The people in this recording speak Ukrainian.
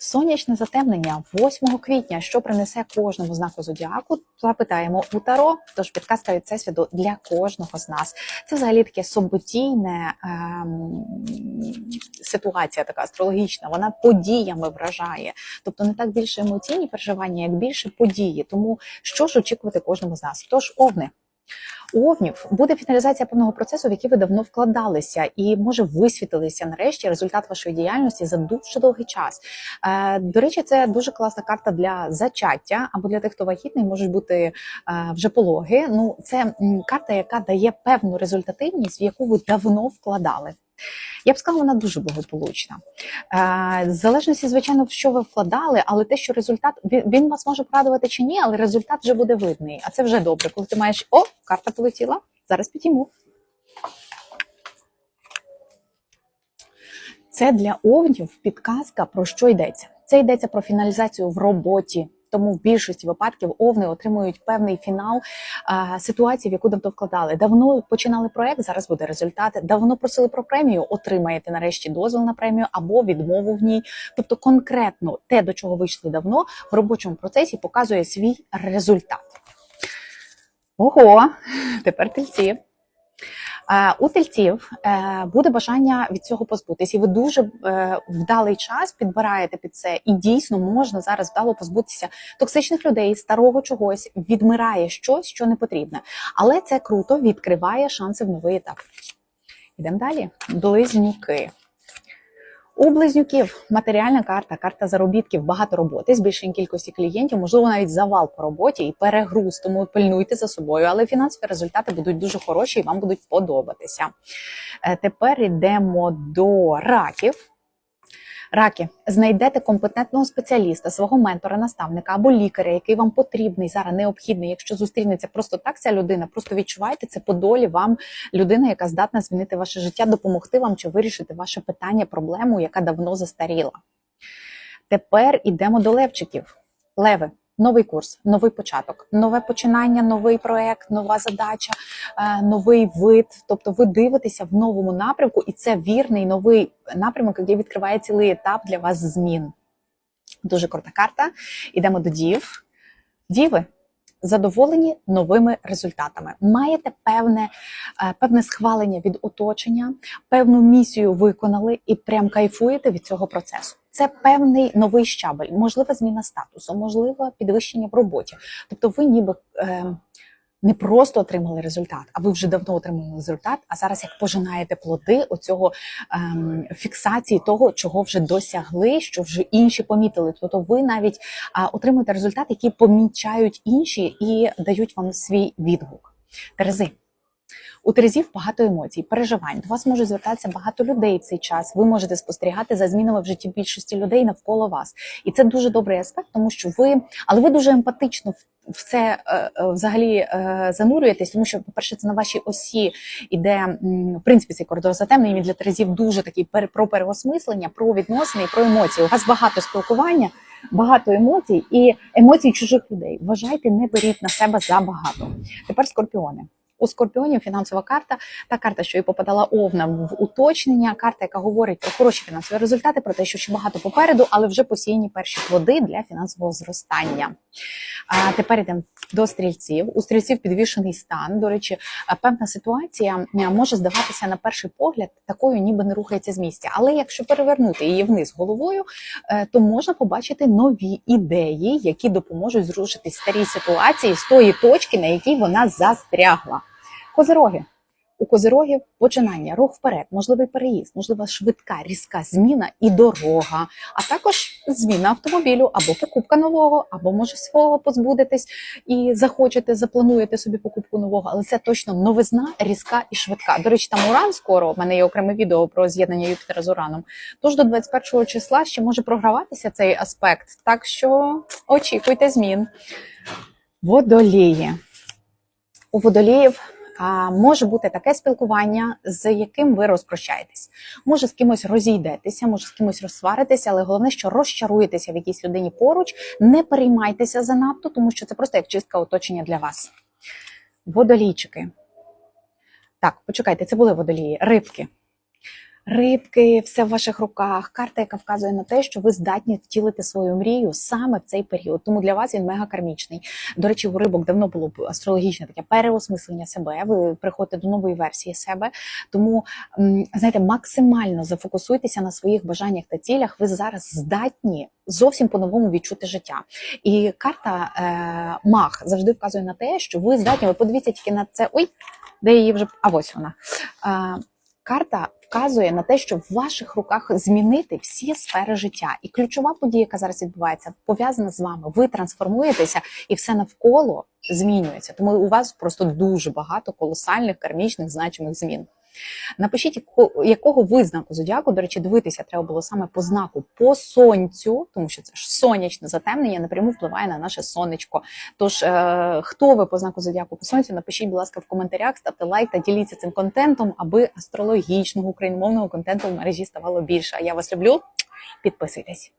Сонячне затемнення 8 квітня, що принесе кожному знаку зодіаку, запитаємо у Таро. Тож підказка від Всесвіту для кожного з нас. Це взагалі таке суботійне ем, ситуація, така астрологічна. Вона подіями вражає. Тобто не так більше емоційні переживання, як більше події. Тому що ж очікувати кожному з нас? Тож овни. У овнів буде фіналізація певного процесу, в який ви давно вкладалися, і може висвітилися нарешті результат вашої діяльності за дуже довгий час. Е, До речі, це дуже класна карта для зачаття або для тих, хто вагітний, можуть бути е, вже пологи. Ну, це карта, яка дає певну результативність, в яку ви давно вкладали. Я б сказала, вона дуже благополучна. Е, В залежності, звичайно, в що ви вкладали, але те, що результат він, вас може порадувати чи ні, але результат вже буде видний. А це вже добре. Коли ти маєш о, карта полетіла. Зараз підійму. Це для овнів підказка про що йдеться. Це йдеться про фіналізацію в роботі. Тому в більшості випадків овни отримують певний фінал а, ситуації, в яку давно вкладали. Давно починали проект, зараз буде результат. Давно просили про премію, отримаєте нарешті дозвіл на премію або відмову в ній. Тобто, конкретно те, до чого вийшли давно, в робочому процесі показує свій результат. Ого, тепер тельці. Е, У тельців е, буде бажання від цього позбутися, і ви дуже е, вдалий час підбираєте під це, і дійсно можна зараз вдало позбутися токсичних людей, старого чогось, відмирає щось, що не потрібне. Але це круто відкриває шанси в новий етап. Йдемо далі. Близнюки. У близнюків матеріальна карта, карта заробітків, багато роботи, збільшення кількості клієнтів, можливо, навіть завал по роботі і перегруз, тому пильнуйте за собою, але фінансові результати будуть дуже хороші і вам будуть подобатися. Е, Тепер йдемо до раків. Раки, знайдете компетентного спеціаліста, свого ментора, наставника або лікаря, який вам потрібний зараз необхідний. Якщо зустрінеться просто так, ця людина, просто відчувайте це по долі вам людина, яка здатна змінити ваше життя, допомогти вам чи вирішити ваше питання, проблему, яка давно застаріла. Тепер ідемо до левчиків. Леви. Новий курс, новий початок, нове починання, новий проект, нова задача, е, новий вид. Тобто ви дивитеся в новому напрямку, і це вірний новий напрямок, який відкриває цілий етап для вас змін. Дуже крута карта. Ідемо до дів. Діви. Задоволені новими результатами. Маєте певне, е, певне схвалення від оточення, певну місію виконали і прям кайфуєте від цього процесу. Це певний новий щабель, можлива зміна статусу, можливе підвищення в роботі. Тобто, ви ніби е, не просто отримали результат, а ви вже давно отримали результат. А зараз як пожинаєте плоди оцього ем, фіксації того, чого вже досягли, що вже інші помітили. Тобто, ви навіть а, отримуєте результат, який помічають інші і дають вам свій відгук. Терези. У Терезів багато емоцій, переживань. До вас може звертатися багато людей в цей час. Ви можете спостерігати за змінами в житті більшості людей навколо вас, і це дуже добрий аспект, тому що ви, але ви дуже емпатично в- це е, е, взагалі е, занурюєтесь, тому що, по-перше, це на вашій осі іде в принципі цей коридор затемнений. Він для Терезів дуже такий про переосмислення, про відносини і про емоції. У вас багато спілкування. Багато емоцій і емоцій чужих людей. Вважайте, не беріть на себе забагато. Тепер скорпіони. У скорпіонів фінансова карта, та карта, що і попадала овна в уточнення, карта, яка говорить про хороші фінансові результати, про те, що ще багато попереду, але вже посіяні перші плоди для фінансового зростання. А тепер йдемо до стрільців. У стрільців підвішений стан. До речі, певна ситуація може здаватися на перший погляд такою, ніби не рухається з місця. Але якщо перевернути її вниз головою, е, то можна побачити нові ідеї, які допоможуть зрушити старі ситуації з тої точки, на якій вона застрягла. Козироги. У козирогів починання, рух вперед, можливий переїзд, можлива швидка, різка зміна і дорога, а також зміна автомобілю або покупка нового, або може свого позбудетесь і захочете, заплануєте собі покупку нового, але це точно новизна, різка і швидка. До речі, там Уран скоро. в мене є окреме відео про з'єднання Юпітера з Ураном. Тож до 21 числа ще може програватися цей аспект. Так що очікуйте змін. Водолії. У водоліїв може бути таке спілкування, з яким ви розпрощаєтесь. Може з кимось розійдетеся, може з кимось розсваритеся, але головне, що розчаруєтеся в якійсь людині поруч, не переймайтеся занадто, тому що це просто як чистка оточення для вас. Водолійчики. Так, почекайте, це були водолії, рибки. Рибки, все в ваших руках. Карта, яка вказує на те, що ви здатні втілити свою мрію саме в цей період. Тому для вас він мега кармічний. До речі, у рибок давно було астрологічне таке переосмислення себе. Ви приходите до нової версії себе. Тому знаєте, максимально зафокусуйтеся на своїх бажаннях та цілях. Ви зараз здатні зовсім по-новому відчути життя. І карта е, Мах завжди вказує на те, що ви здатні. Ви подивіться тільки на це. Ой, де її вже а ось вона. Е, карта вказує на те, що в ваших руках змінити всі сфери життя. І ключова подія, яка зараз відбувається, пов'язана з вами. Ви трансформуєтеся, і все навколо змінюється. Тому у вас просто дуже багато колосальних кармічних значимих змін. Напишіть, якого ви знаку зодіаку. До речі, дивитися треба було саме по знаку по сонцю, тому що це ж сонячне затемнення напряму впливає на наше сонечко. Тож, е, хто ви по знаку зодіаку по сонцю? Напишіть, будь ласка, в коментарях, ставте лайк та діліться цим контентом, аби астрологічного україномовного контенту в мережі ставало більше. А я вас люблю. Підписуйтесь.